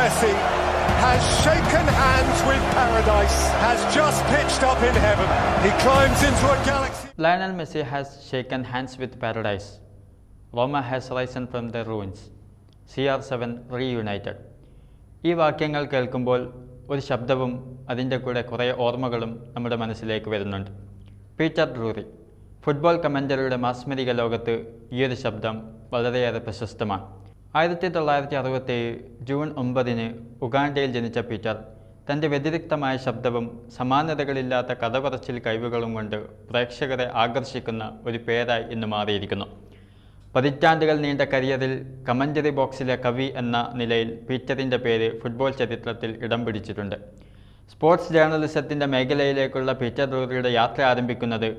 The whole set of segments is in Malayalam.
Messi has shaken hands with paradise, has just pitched up in heaven. He climbs into a galaxy. Lionel Messi has shaken hands with paradise. Roma has risen from the ruins. CR7 reunited. ഈ വാക്യങ്ങൾ കേൾക്കുമ്പോൾ ഒരു ശബ്ദവും അതിന്റെ കൂടെ കുറേ ഓർമ്മകളും നമ്മുടെ മനസ്സിലേക്ക് വരുന്നുണ്ട് പീറ്റർ ഡ്രൂറി ഫുട്ബോൾ കമന്ററിയുടെ മാസ്മരിക ലോകത്ത് ഈ ഒരു ശബ്ദം വളരെയേറെ പ്രശസ്തമാണ് ആയിരത്തി തൊള്ളായിരത്തി അറുപത്തേഴ് ജൂൺ ഒമ്പതിന് ഉഗാണ്ടയിൽ ജനിച്ച പീറ്റർ തന്റെ വ്യതിരിക്തമായ ശബ്ദവും സമാനതകളില്ലാത്ത കഥ പറച്ചിൽ കഴിവുകളും കൊണ്ട് പ്രേക്ഷകരെ ആകർഷിക്കുന്ന ഒരു പേരായി ഇന്ന് മാറിയിരിക്കുന്നു. പതിറ്റാണ്ടുകൾ നീണ്ട കരിയറിൽ കമന്ററി ബോക്സിലെ കവി എന്ന നിലയിൽ പീറ്ററിന്റെ പേര് ഫുട്ബോൾ ചരിത്രത്തിൽ ഇടം പിടിച്ചിട്ടുണ്ട്. സ്പോർട്സ് ജേർണലിസത്തിന്റെ മേഖലയിലേക്കുള്ള പീറ്റർ ഡോറിയുടെ യാത്ര ആരംഭിക്കുന്നത്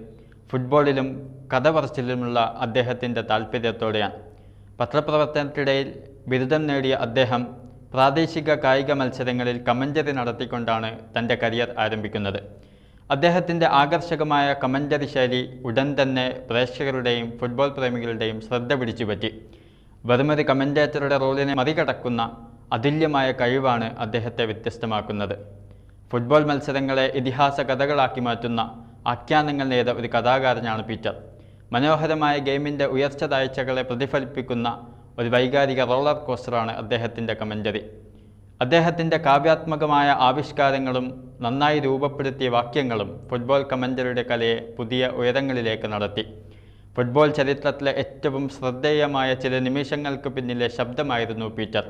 ഫുട്ബോളിലും കഥ പറച്ചിലുമുള്ള അദ്ദേഹത്തിന്റെ താല്പര്യത്തോടെയാണ് പത്രപ്രവർത്തനത്തിനിടയിൽ ബിരുദം നേടിയ അദ്ദേഹം പ്രാദേശിക കായിക മത്സരങ്ങളിൽ കമന്ററി നടത്തിക്കൊണ്ടാണ് തന്റെ കരിയർ ആരംഭിക്കുന്നത്. അദ്ദേഹത്തിന്റെ ആകർഷകമായ കമന്ററി ശൈലി ഉടൻ തന്നെ പ്രേക്ഷകരുടെയും ഫുട്ബോൾ പ്രേമികളുടെയും ശ്രദ്ധ പിടിച്ചുപറ്റി. വെറുമൊരു കമന്റേറ്ററുടെ റോളിനെ മറികടക്കുന്ന അതുല്യമായ കഴിവാണ് അദ്ദേഹത്തെ വ്യത്യസ്തമാക്കുന്നത്. ഫുട്ബോൾ മത്സരങ്ങളെ ഇതിഹാസ കഥകളാക്കി മാറ്റുന്ന ആഖ്യാനങ്ങൾ നേത ഒരു കഥാകാരനാണ് പീറ്റർ. മനോഹരമായ ഗെയിമിന്റെ ഉയർച്ച താഴ്ചകളെ പ്രതിഫലിപ്പിക്കുന്ന ഒരു വൈകാരിക റോളർ കോസ്റ്ററാണ് അദ്ദേഹത്തിന്റെ കമന്ററി അദ്ദേഹത്തിന്റെ കാവ്യാത്മകമായ ആവിഷ്കാരങ്ങളും നന്നായി രൂപപ്പെടുത്തിയ വാക്യങ്ങളും ഫുട്ബോൾ കമന്ററിയുടെ കലയെ പുതിയ ഉയരങ്ങളിലേക്ക് നടത്തി. ഫുട്ബോൾ ചരിത്രത്തിലെ ഏറ്റവും ശ്രദ്ധേയമായ ചില നിമിഷങ്ങൾക്ക് പിന്നിലെ ശബ്ദമായിരുന്നു പീറ്റർ.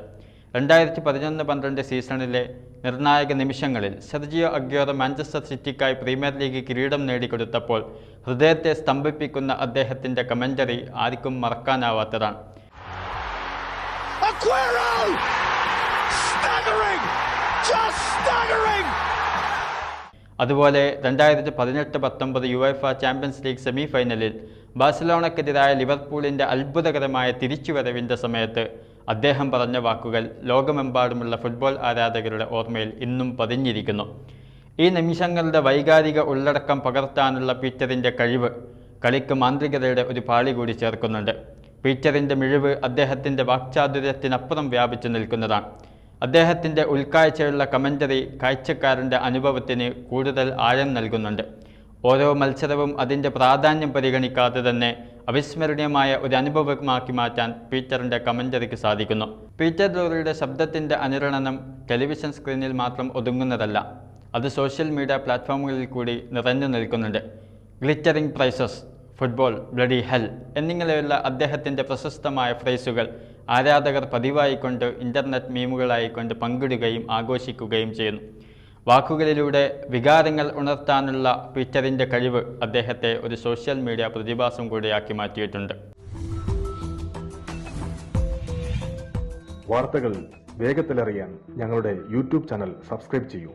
രണ്ടായിരത്തി പതിനൊന്ന് പന്ത്രണ്ട് സീസണിലെ നിർണായക നിമിഷങ്ങളിൽ സെർജിയോ അഗ്യോറോ മാഞ്ചസ്റ്റർ സിറ്റിക്കായി പ്രീമിയർ ലീഗ് കിരീടം നേടിക്കൊടുത്തപ്പോൾ ഹൃദയത്തെ സ്തംഭിപ്പിക്കുന്ന അദ്ദേഹത്തിന്റെ കമന്ററി ആർക്കും മറക്കാനാവാത്തതാണ്! അതുപോലെ രണ്ടായിരത്തി പതിനെട്ട് പത്തൊമ്പത് UEFA champions league semi ഫൈനലിൽ ബാഴ്സലോണക്കെതിരായ ലിവർപൂളിന്റെ അത്ഭുതകരമായ തിരിച്ചുവരവിന്റെ സമയത്ത് അദ്ദേഹം പറഞ്ഞ വാക്കുകൾ ലോകമെമ്പാടുമുള്ള ഫുട്ബോൾ ആരാധകരുടെ ഓർമ്മയിൽ ഇന്നും പതിഞ്ഞിരിക്കുന്നു. ഈ നിമിഷങ്ങളുടെ വൈകാരിക ഉള്ളടക്കം പകർത്താനുള്ള പീറ്ററിന്റെ കഴിവ് കളിക്ക് മാന്ത്രികതയുടെ ഒരു പാളി കൂടി ചേർക്കുന്നുണ്ട്. പീറ്ററിന്റെ മിഴിവ് അദ്ദേഹത്തിന്റെ വാക്ചാതുര്യത്തിനപ്പുറം വ്യാപിച്ചു നിൽക്കുന്നതാണ്. അദ്ദേഹത്തിന്റെ ഉൾക്കാഴ്ചയുള്ള കമന്ററി കാഴ്ചക്കാരന്റെ അനുഭവത്തിന് കൂടുതൽ ആഴം നൽകുന്നുണ്ട്. ഓരോ മത്സരവും അതിന്റെ പ്രാധാന്യം പരിഗണിക്കാതെ തന്നെ അവിസ്മരണീയമായ ഒരു അനുഭവമാക്കി മാറ്റാൻ പീറ്ററിന്റെ കമന്ററിക്ക് സാധിക്കുന്നു. പീറ്റർ ഡോറിയുടെ ശബ്ദത്തിന്റെ അനുരണനം ടെലിവിഷൻ സ്ക്രീനിൽ മാത്രം ഒതുങ്ങുന്നതല്ല അത് സോഷ്യൽ മീഡിയ പ്ലാറ്റ്ഫോമുകളിൽ കൂടി നിറഞ്ഞു നിൽക്കുന്നുണ്ട്. Glittering prizes football bloody hell എന്നിങ്ങനെയുള്ള അദ്ദേഹത്തിന്റെ പ്രശസ്തമായ ഫ്രൈസുകൾ ആരാധകർ പതിവായിക്കൊണ്ട് ഇന്റർനെറ്റ് മീമുകളായിക്കൊണ്ട് പങ്കിടുകയും ആഘോഷിക്കുകയും ചെയ്യുന്നു. വാക്കുകളിലൂടെ വികാരങ്ങൾ ഉണർത്താനുള്ള പീറ്ററിന്റെ കഴിവ് അദ്ദേഹത്തെ ഒരു സോഷ്യൽ മീഡിയ പ്രതിഭാസം കൂടിയാക്കി മാറ്റിയിട്ടുണ്ട്. വാർത്തകൾ വേഗത്തിലറിയാൻ ഞങ്ങളുടെ യൂട്യൂബ് ചാനൽ സബ്സ്ക്രൈബ് ചെയ്യൂ.